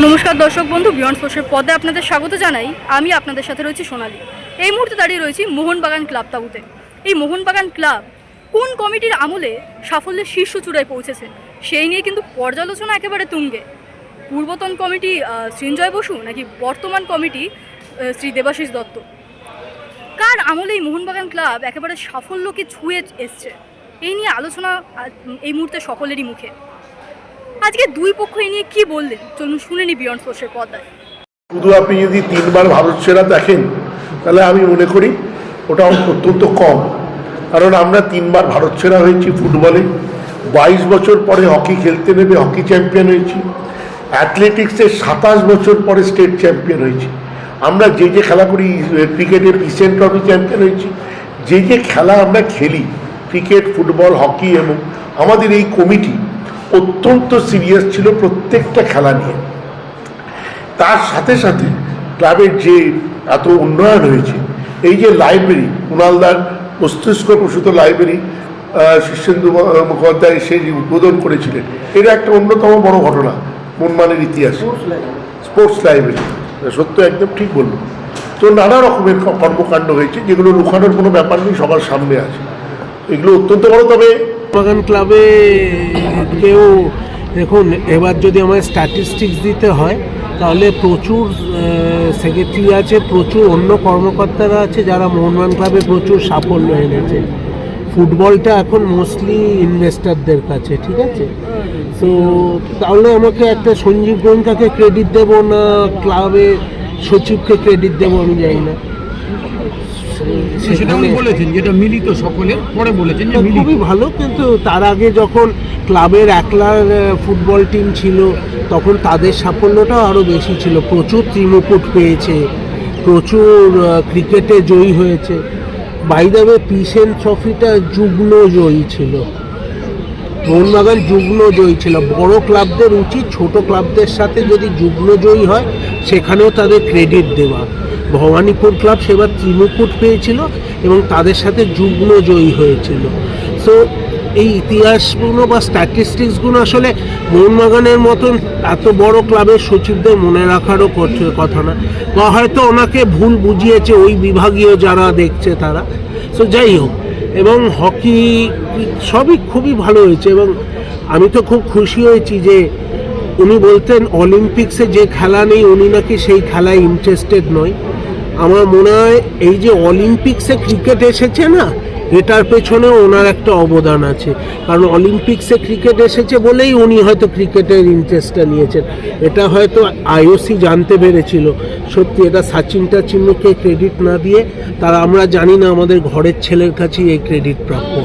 নমস্কার দর্শক বন্ধু, বিয়ন্ড স্পোর্টসের পদে আপনাদের স্বাগত জানাই। আমি আপনাদের সাথে রয়েছি সোনালি। এই মুহূর্তে দাঁড়িয়ে রয়েছি মোহনবাগান ক্লাব তাবুতে। এই মোহনবাগান ক্লাব কোন কমিটির আমলে সাফল্যের শীর্ষ চূড়ায় পৌঁছেছে, সেই নিয়ে কিন্তু পর্যালোচনা একেবারে তুঙ্গে। পূর্বতন কমিটি সৃঞ্জয় বসু নাকি বর্তমান কমিটি শ্রী দেবাশিস দত্ত। কার আমলে এই মোহনবাগান ক্লাব একেবারে সাফল্যকে ছুঁয়ে এসছে? এই নিয়ে আলোচনা এই মুহূর্তে সকলেরই মুখে। আজকে দুই পক্ষ এই নিয়ে কি বললেন? চলুন শুনে নি বিয়ন্ড স্পোর্টসের পর্দায়। শুধু আপনি যদি তিনবার ভারত সেরা দেখেন, তাহলে আমি মনে করি ওটা অত্যন্ত কম। কারণ আমরা তিনবার ভারত সেরা হয়েছি ফুটবলে, বাইশ বছর পরে হকি খেলতে নেবে হকি চ্যাম্পিয়ন হয়েছি, অ্যাথলেটিক্সে সাতাশ বছর পরে স্টেট চ্যাম্পিয়ন হয়েছি। আমরা যে যে খেলা করি ক্রিকেটে পিসেন ট্রফি চ্যাম্পিয়ন হয়েছি, যে যে খেলা আমরা খেলি, ক্রিকেট, ফুটবল, হকি এবং আমাদের এই কমিটি অত্যন্ত সিরিয়াস ছিল প্রত্যেকটা খেলা নিয়ে। তার সাথে সাথে ক্লাবের যে এত উন্নয়ন হয়েছে এই যে লাইব্রেরি কুণালদার মস্তিষ্ক প্রসূত লাইব্রেরি শীর্ষেন্দু মুখোপাধ্যায় সে যে উদ্বোধন করেছিলেন এটা একটা অন্যতম বড় ঘটনা মনমানের ইতিহাস। স্পোর্টস লাইব্রেরি সত্য একদম ঠিক বলল তো নানা রকমের কর্মকাণ্ড হয়েছে যেগুলো লুকানোর কোনো ব্যাপার নেই সবার সামনে আছে। এগুলো অত্যন্ত বড় তবে বাগান ক্লাবে কেউ, দেখুন, এবার যদি আমায় স্ট্যাটিস্টিক্স দিতে হয়, তাহলে প্রচুর সেক্রেটারি আছে, প্রচুর অন্য কর্মকর্তারা আছে, যারা মোহনবাগান ক্লাবে প্রচুর সাফল্য এনেছে। ফুটবলটা এখন মোস্টলি ইনভেস্টারদের কাছে, ঠিক আছে? তো তাহলে আমাকে একটা সঞ্জীব গোয়েঙ্কাকে ক্রেডিট দেবো না, ক্লাবে সচিবকে ক্রেডিট দেবো আমি জানি না। সেটা উনি বলেছেন যেটা মিলিত সকলের পরে বলেছেন যে খুবই ভালো কিন্তু তার আগে যখন ক্লাবের একলার ফুটবল টিম ছিল তখন তাদের সাফল্যটাও আরও বেশি ছিল। প্রচুর ত্রিমুকুট পেয়েছে প্রচুর ক্রিকেটে জয়ী হয়েছে। বাইদাবে পিসেন ট্রফিটা যুগ্ম জয়ী ছিল। মোহনবাগান যুগ্ম জয়ী ছিল। বড় ক্লাবদের উচিত ছোট ক্লাবদের সাথে যদি যুগ্ম জয়ী হয় সেখানেও তাদের ক্রেডিট দেওয়া। ভবানীপুর ক্লাব সেবার ত্রিমুকুট পেয়েছিল এবং তাদের সাথে যুগ্ম জয়ী হয়েছিল। সো এই ইতিহাসগুলো বা স্ট্যাটিস্টিক্সগুলো আসলে মোহনবাগানের মতন এত বড় ক্লাবের সচিবদের মনে রাখারও কথা না। বা হয়তো ওনাকে ভুল বুঝিয়েছে ওই বিভাগীয় যারা দেখছে তারা। সো যাই হোক, এবং হকি সবই খুবই ভালো হয়েছে এবং আমি তো খুব খুশি হয়েছি যে উনি বলতেন অলিম্পিক্সে যে খেলা নেই, উনি নাকি সেই খেলায় ইন্টারেস্টেড নয়। আমার মনে হয় এই যে অলিম্পিক্সে ক্রিকেট এসেছে না, এটার পেছনে ওনার একটা অবদান আছে। কারণ অলিম্পিক্সে ক্রিকেট এসেছে বলেই উনি হয়তো ক্রিকেটের ইন্টারেস্টটা নিয়েছেন। এটা হয়তো আইওসি জানতে পেরেছিল। সত্যি এটা সাচিন টাচিনকে ক্রেডিট না দিয়ে, তারা আমরা জানি না আমাদের ঘরের ছেলের কাছেই এই ক্রেডিট প্রাপ্য।